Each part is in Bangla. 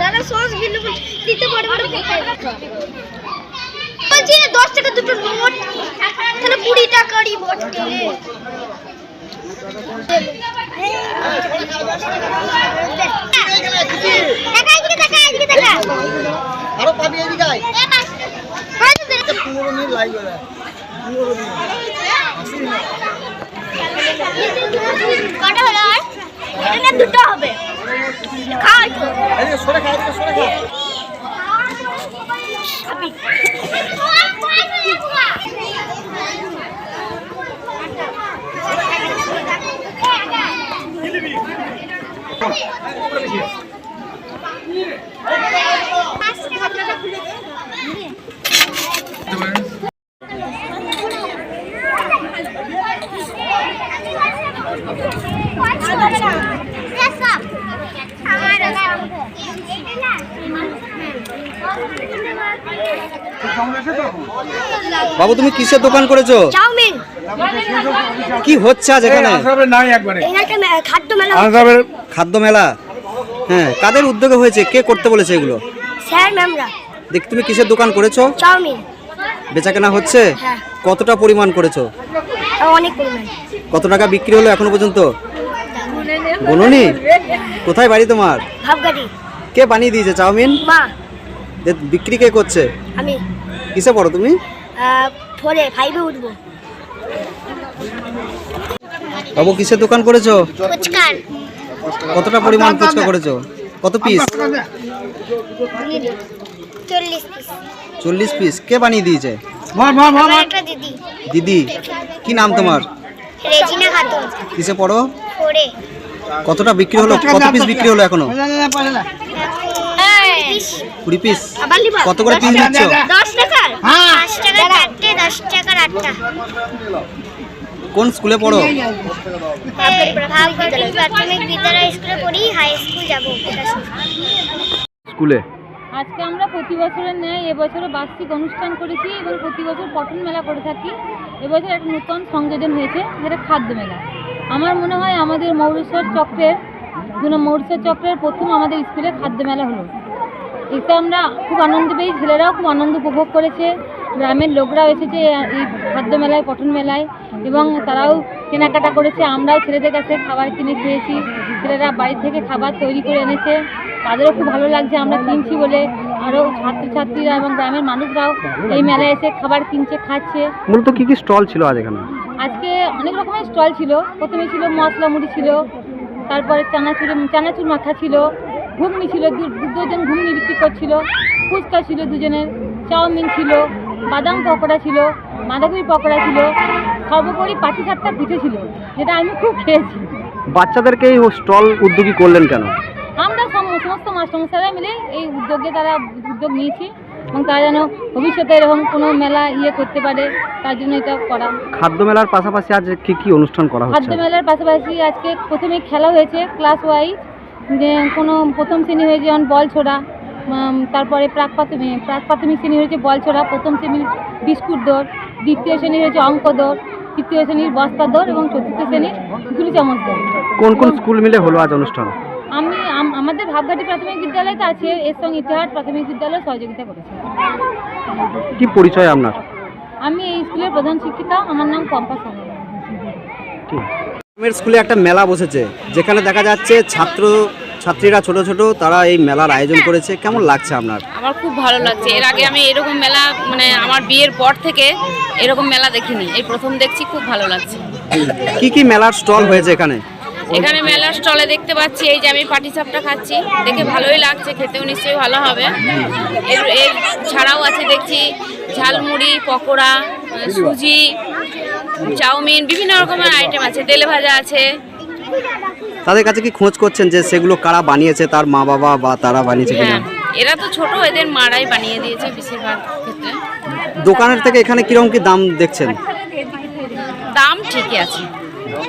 দাদা সস বিলু দিতে পারবে না বলছি না। দশ টাকা দুটো নোট। তাহলে কুড়ি টাকারই বটে দেখা এদিকে দেখা এদিকে দেখা। আরও পাবি এদিকে আয়। কটা হলো আর? দুটো হবে খাওয়াই তো এদিকে সরে খা এদিকে সরে খা খাবি বাবু তুমি কিসের দোকান করেছ? চাউমিন। কি হচ্ছে আজ এখানে? খাদ্য মেলা আনসাবের খাদ্য মেলা? হ্যাঁ কাদের উদ্যোগে হয়েছে? কে করতে বলেছে এগুলো? স্যার ম্যামরা। দেখ তুমি কিসের দোকান করেছ? চাউমিন। বেচা কেনা হচ্ছে? হ্যাঁ। কতটা পরিমাণ করেছ? অনেক পরিমাণ। কত টাকা বিক্রি হলো এখনও পর্যন্ত? বলুনি কোথায় বাড়ি তোমার? কে বানিয়ে দিয়েছে চাউমিন? মা। বিক্রি কে করছে? আমি। কিসে পড়ো তুমি? ফোরে ফাইভে উঠবো। বাবু কিসের দোকান করেছ? ফুচকার। কতটা পরিমাণ ফুচকা করেছ? কত পিস চল্লিশ পিস কে বানিয়ে দিয়েছে? দিদি। দিদি? কি নাম তোমার? রেজিনা খাতুন। কিসে পড়ো? কতটা বিক্রি হলো? কত পিস বিক্রি হলো এখনও কুড়ি পিস কত করে পিস দিচ্ছ দশ টাকার পাঁচ টাকা চারটে দশ টাকার আটটা। কোন স্কুলে পড়ো? প্রাথমিক বিদ্যালয় স্কুলে পড়ি হাই স্কুল যাব। স্কুলে? আজকে আমরা প্রতি বছরের ন্যায় এবছরও বার্ষিক অনুষ্ঠান করেছি এবং প্রতি বছর পটন মেলা করে থাকি। এবছর একটা নতুন সংযোজন হয়েছে যেটা খাদ্য মেলা। আমার মনে হয় আমাদের মৌরেশ্বর চক্রের মৌরেশ্বর চক্রের প্রথম আমাদের স্কুলে খাদ্য মেলা হলো। এতে আমরা খুব আনন্দ পেয়েছি ছেলেরাও খুব আনন্দ উপভোগ করেছে গ্রামের লোকরাও এসেছে এই খাদ্য মেলায় পঠন মেলায় এবং তারাও কেনাকাটা করেছে আমরাও ছেলেদের কাছে খাবার কিনে খেয়েছি ছেলেরা বাড়ি থেকে খাবার তৈরি করে এনেছে তাদেরও খুব ভালো লাগছে আমরা কিনছি বলে আরও ছাত্রছাত্রীরা এবং গ্রামের মানুষরাও এই মেলায় এসে খাবার কিনছে খাচ্ছে। মূলত কি কি স্টল ছিল আজ এখানে? আজকে অনেক রকমের স্টল ছিল প্রথমে ছিল মশলা মুড়ি ছিল তারপরে চানাচুর চানাচুর মাখা ছিল ঘুগনি ছিল দুজন ঘুগনি বিক্রি করছিল ফুচকা ছিল দুজনের চাউমিন ছিল বাদাম পকোড়া ছিল বাঁধাকপি পকোড়া ছিল সর্বোপরি পাটি সাতটা পিঠে ছিল যেটা আমি খুব খেয়েছি। বাচ্চাদেরকে এই স্টল উদ্যোগী করলেন কেন? আমরা সম- সমস্ত মাস্টারমশাইরা মিলে এই উদ্যোগে তারা উদ্যোগ নিয়েছি এবং তারা যেন ভবিষ্যতে এরকম কোনো মেলা ইয়ে করতে পারে তার জন্য এটা করা। খাদ্য মেলার পাশাপাশি আজ কি কি অনুষ্ঠান করা খাদ্য মেলার পাশাপাশি আজকে প্রথমে খেলা হয়েছে ক্লাস ওয়াইজ যে কোনো প্রথম শ্রেণি হয়েছে যেমন বল ছোড়া তারপরে প্রাক প্রাথমিক প্রাক প্রাথমিক শ্রেণি হয়েছে বল ছোড়া প্রথম শ্রেণির বিস্কুট দৌড় দ্বিতীয় শ্রেণির হয়েছে অঙ্ক দৌড় তৃতীয় শ্রেণির বস্তা দৌড় এবং চতুর্থ শ্রেণির গুলি চামচ দৌড়। কোন কোন স্কুল মিলে হলো আজ অনুষ্ঠান? আমি আমাদের ভাবঘাটি প্রাথমিক বিদ্যালয় তো আছে এর সঙ্গে ইতিহাস প্রাথমিক বিদ্যালয় সহযোগিতা করেছে। কি পরিচয় আপনার? আমি এই স্কুলের প্রধান শিক্ষিকা আমার নাম পম্পা সাহা। গ্রামের স্কুলে একটা মেলা বসেছে যেখানে দেখা যাচ্ছে ছাত্র ছাত্রীরা ছোট ছোট তারা এই মেলার আয়োজন করেছে। কেমন লাগছে আপনার? আমার খুব ভালো লাগছে। এর আগে আমি এরকম মেলা মানে আমার বিয়ের পর থেকে এরকম মেলা দেখিনি। এই প্রথম দেখছি খুব ভালো লাগছে। কি কি মেলার স্টল হয়েছে এখানে? এখানে মেলার স্টলে দেখতে পাচ্ছি এই যে আমি পাটি সাপটা খাচ্ছি। দেখে ভালোই লাগছে খেতেও নিশ্চয়ই ভালো হবে। এর এর ছাড়াও আছে দেখছি ঝালমুড়ি পকোড়া সুজি চাউমিন বিভিন্ন রকমের আইটেম আছে। তেলে ভাজা আছে। তাদের কাছে কি খোঁজ করছেন যে সেগুলো কারা বানিয়েছে তার মা বাবা বা তারা বানিয়েছে কিনা? হ্যাঁ এরা তো ছোট এদের মারাই বানিয়ে দিয়েছে বেশিরভাগ ক্ষেত্রে। দোকানের থেকে এখানে কীরকম কি দাম দেখছেন? দাম ঠিকই আছে।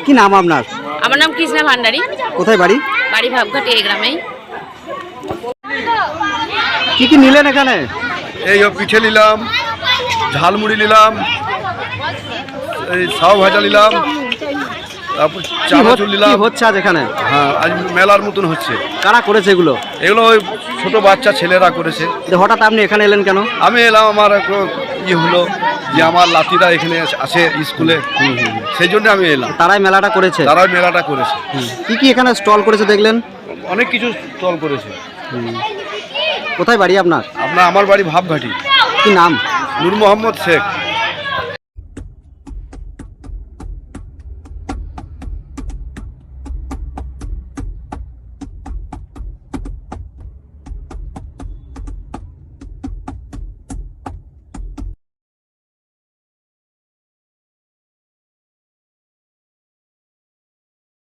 কি নাম আপনার? আমার নাম কৃষ্ণা ভান্ডারী। কোথায় বাড়ি? বাড়ি ভাবঘাটি এই গ্রামেই। কি কি নিলেন এখানে? এই পিঠে নিলাম ঝালমুড়ি নিলাম এই সাউ ভাজা নিলাম তারপর চানাচুর হচ্ছে- নিলাম। হচ্ছে আজ এখানে? হ্যাঁ আজ মেলার মতন হচ্ছে। কারা করেছে এগুলো? এগুলো ওই ছোট বাচ্চা ছেলেরা করেছে। হঠাৎ আপনি এখানে এলেন কেন? আমি এলাম আমার ইয়ে হলো যে আমার লাতিরা এখানে আছে স্কুলে। সেই জন্য আমি এলাম। তারাই মেলাটা করেছে? তারা মেলাটা করেছে। কি কি এখানে স্টল করেছে দেখলেন? অনেক কিছু স্টল করেছে। কোথায় বাড়ি আপনার? আপনার আমার বাড়ি ভাবঘাটি। কি নাম? নূর মোহাম্মদ শেখ।